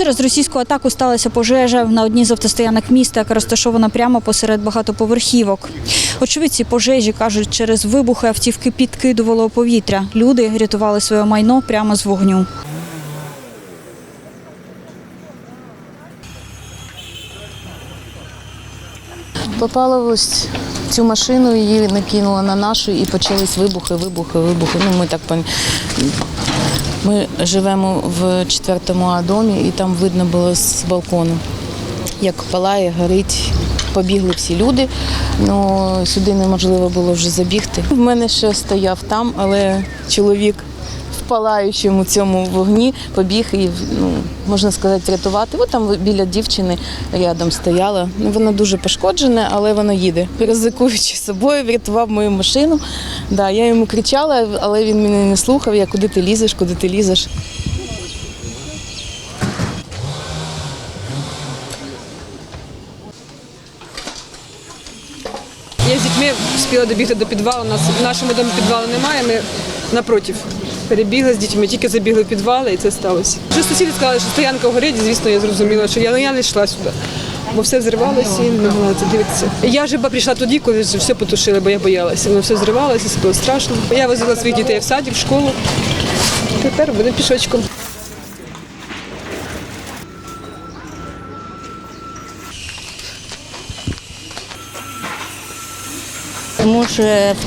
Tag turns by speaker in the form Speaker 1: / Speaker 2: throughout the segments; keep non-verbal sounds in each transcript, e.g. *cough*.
Speaker 1: Через російську атаку сталася пожежа на одній з автостоянок міста, яка розташована прямо посеред багатоповерхівок. Очевидці пожежі кажуть, через вибухи автівки підкидувало повітря. Люди рятували своє майно прямо з вогню.
Speaker 2: Попала в ось цю машину, її накинула на нашу і почались вибухи, вибухи, вибухи. Ну, ми так Ми живемо в четвертому домі і там видно було з балкону, як палає, горить. Побігли всі люди, ну сюди неможливо було вже забігти. В мене ще стояв там, але чоловік палаючому цьому вогні побіг і ну, можна сказати, врятувати. От там біля дівчини рядом стояла. Ну, вона дуже пошкоджена, але вона їде. *laughs* Ризикуючи собою, врятував мою машину. Да, я йому кричала, але він мене не слухав. Я куди ти лізеш, куди ти лізеш.
Speaker 3: Я з дітьми встигла добігти до підвалу. У нас в нашому домі підвалу немає. Ми напротив Перебігла з дітьми, тільки забігли в підвали, і це сталося. Вже сусіди сказали, що стоянка горить, і, звісно, я зрозуміла, що я, ну, я не йшла сюди. Бо все зривалося і не могла це дивитися. Я вже прийшла тоді, коли все потушили, бо я боялася. Воно все зривалося, це було страшно. Я возила своїх дітей в садик, в школу. Тепер вони пішочком.
Speaker 4: Муж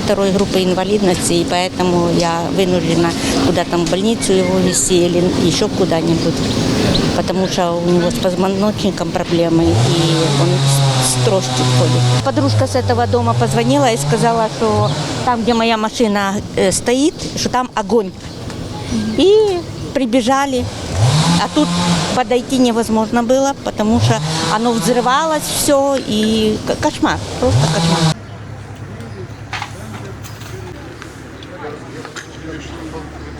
Speaker 4: второй группы инвалидности, и поэтому я вынуждена куда-то в больницу его везти или еще куда-нибудь, потому что у него с позвоночником проблемы, и он с тростью ходит. Подружка с этого дома позвонила и сказала, что там, где моя машина э, стоит, что там огонь. И прибежали, а тут подойти невозможно было, потому что оно взрывалось все, и ко- кошмар, просто кошмар. Görüşürüz.